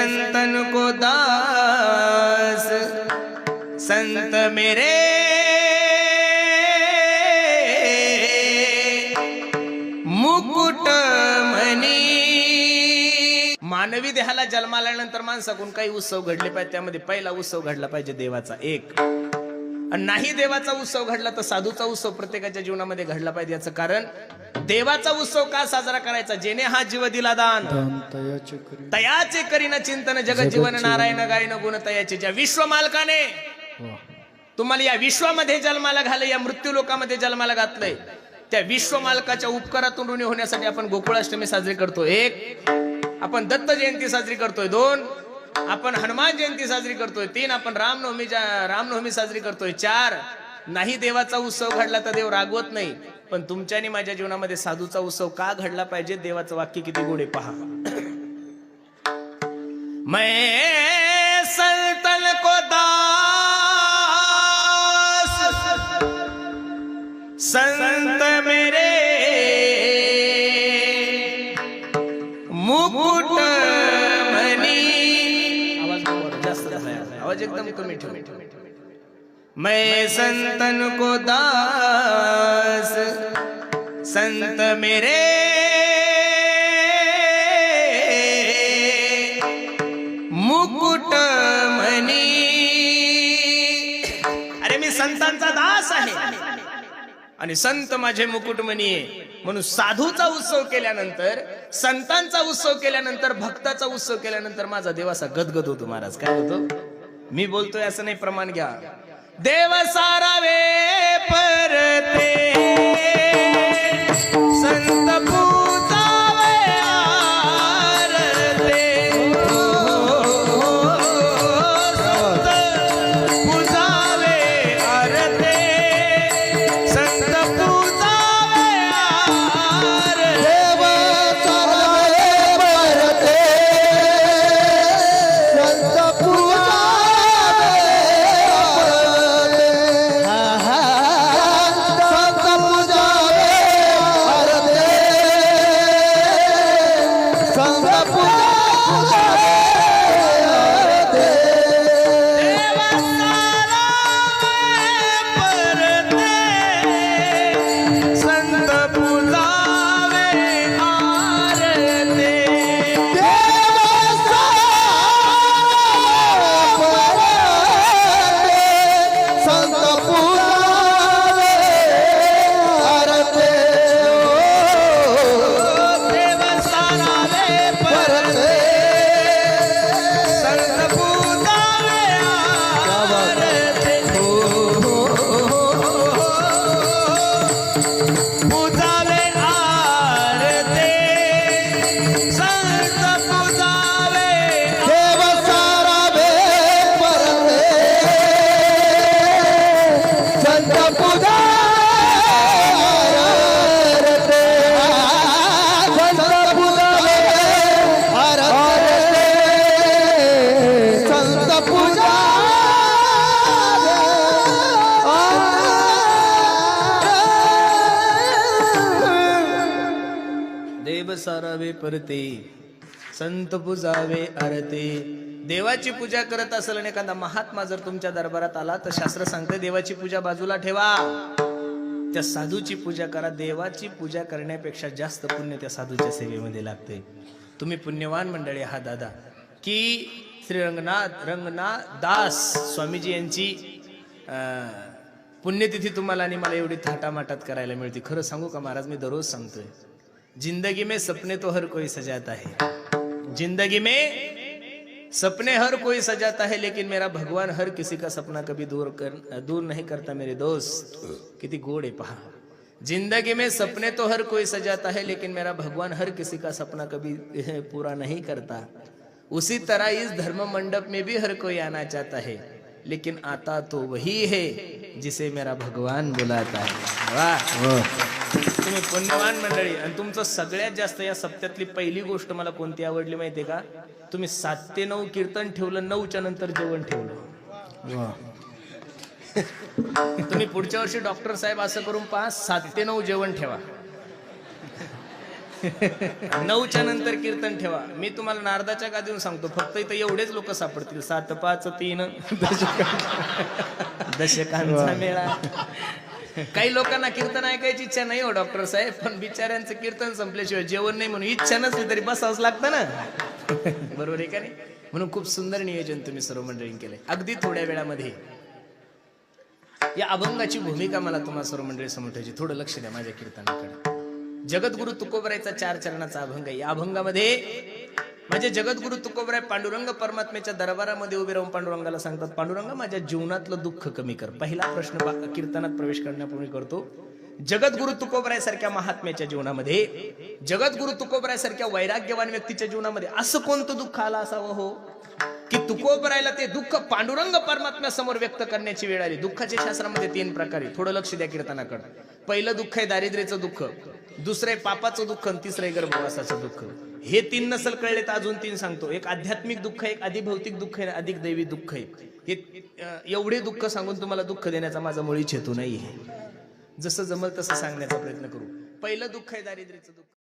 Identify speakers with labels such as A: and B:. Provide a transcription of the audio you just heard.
A: संतन को दास। संत मेरे। मुकुट मनी। मानवी देहाला जन्माल्यानंतर माणसाकून माणसाकडून काही उत्सव घडले पाहिजे त्यामध्ये पहिला उत्सव घडला पाहिजे देवाचा. एक. आणि नाही देवाचा उत्सव घडला तर साधूचा उत्सव प्रत्येकाच्या जीवनामध्ये घडला पाहिजे याचं कारण देवाचा उत्सव का साजरा करायचा? जेने हा जीव दिला दान.
B: तयाचे करी
A: तयाचे करीन चिंतन जगत जीवन नारायण गायन गुण तयाचे. ज्या विश्व मालकाने तुम्हाला या विश्वामध्ये जन्माला घालं या मृत्यू लोकामध्ये जन्माला घातलंय त्या विश्व मालकाच्या उपकारातून ऋणी होण्यासाठी आपण गोकुळाष्टमी साजरी करतो एक आपण दत्त जयंती साजरी करतोय. दोन आपण हनुमान जयंती साजरी करतोय तीन आपण रामनवमी रामनवमी साजरी करतोय चार. नाही देवाचा उत्सव घडला तर देव रागवत नाही पण तुमच्याने माझ्या जीवनामध्ये साधूचा उत्सव का घडला पाहिजे देवाचं वाक्य किती गोडे पहा. मैं संतन को दास संत आवाज एकदम कमी ठेव. मैं संतन को दास संत मेरे। मुकुट मनी अरे मी संतांचा दास आहे. आणि संत माझे मुकुटमणी आहे. म्हणून साधूचा उत्सव केल्यानंतर संतांचा उत्सव केल्यानंतर भक्ताचा उत्सव केल्यानंतर माझा देवाचा गदगद होतो महाराज. काय होतो? मी बोलतोय असं नाही प्रमाण घ्या. देव सारावे परते. सारावे
B: सारावे परते. संत पूजावे आरते.
A: देवाची पूजा करत असेल आणि एखादा महात्मा जर तुमच्या दरबारात आला तर शास्त्र सांगते देवाची पूजा बाजूला ठेवा. त्या साधूची पूजा करा. देवाची पूजा करण्यापेक्षा जास्त पुण्य त्या साधूच्या सेवेमध्ये लागते. तुम्ही पुण्यवान मंडळी आहात दादा. की श्री रंगनाथ रंगनाथ दास स्वामीजी यांची पुण्यतिथी तुम्हाला आणि मला एवढी थाटामाटात करायला मिळते. खरं सांगू का महाराज मी दररोज सांगतोय. ज़िंदगी में सपने तो हर कोई सजाता है। ज़िंदगी में सपने हर कोई सजाता है, लेकिन मेरा भगवान हर किसी का सपना कभी दूर कर, दूर नहीं करता, मेरे दोस्त। किती गोड पहा ज़िंदगी में सपने तो हर कोई सजाता है, लेकिन मेरा भगवान हर किसी का सपना कभी पूरा नहीं करता। उसी तरह इस धर्म मंडप में भी हर कोई आना चाहता है, लेकिन आता तो वही है। जिसे मेरा भगवान बुलाता है. वाह तुम्ही पुण्यवान मंडळी आणि तुमचं सगळ्यात जास्त या सप्त्यातली पहिली गोष्ट मला कोणती आवडली माहितीये का? तुम्ही सात ते नऊ कीर्तन ठेवलं नऊच्या नंतर जेवण ठेवलं. तुम्ही पुढच्या वर्षी डॉक्टर साहेब असं करून पहा सात ते नऊ जेवण ठेवा. नऊच्या नंतर कीर्तन ठेवा. मी तुम्हाला नारदाच्या गादीवर सांगतो फक्त इथं एवढेच लोक सापडतील. सात पाच तीन दशकां- दशकांचा मेळा. काही लोकांना कीर्तन ऐकायची इच्छा नाही हो डॉक्टर साहेब पण बिचाऱ्यांचं कीर्तन संपल्याशिवाय जेवण नाही म्हणून इच्छा नसली तरी बसावंच लागतं ना. बरोबर आहे का नाही? म्हणून खूप सुंदर नियोजन तुम्ही सर्व मंडळी केलंय. अगदी थोड्या वेळामध्ये. या अभंगाची भूमिका मला तुम्हाला सर्व मंडळी समोर ठेवायची. थोडं लक्ष द्या माझ्या कीर्तनाकडे. जगद्गुरु तुकोबरायचा चार चरणाचा अभंग आहे. या अभंगामध्ये म्हणजे जगद्गुरु तुकोबराय पांडुरंग परमात्म्याच्या दरबारामध्ये उभे राहून पांडुरंगाला सांगतात पांडुरंग माझ्या जीवनातलं दुःख कमी कर. पहिला प्रश्न कीर्तनात प्रवेश करण्यापूर्वी करतो. जगद्गुरु तुकोबराय सारख्या महात्म्याच्या जीवनामध्ये जगद्गुरु तुकोबराय सारख्या वैराग्यवान व्यक्तीच्या जीवनामध्ये असं कोणतं दुःख आलं असावं हो? की तुकोबरायला ते दुःख पांडुरंग परमात्म्या समोर व्यक्त करण्याची वेळ आली. दुःखाच्या शास्त्रामध्ये तीन प्रकारे. थोडं लक्ष द्या कीर्तनाकडे. पहिलं दुःख आहे दारिद्र्याचं दुःख. दुसरं आहे पापाचं दुःख आणि तिसरं आहे गर्भवासाचं दुःख. हे तीन नसल कळले तर अजून तीन सांगतो. एक आध्यात्मिक दुःख आहे एक अधिभौतिक दुःख आहे अधिक दैवी दुःख आहे. हे एवढे दुःख सांगून तुम्हाला दुःख देण्याचा माझा मुळीच हेतू नाही आहे जसं जमल तसं सांगण्याचा प्रयत्न करू. पहिलं दुःख आहे दारिद्र्याचं दुःख.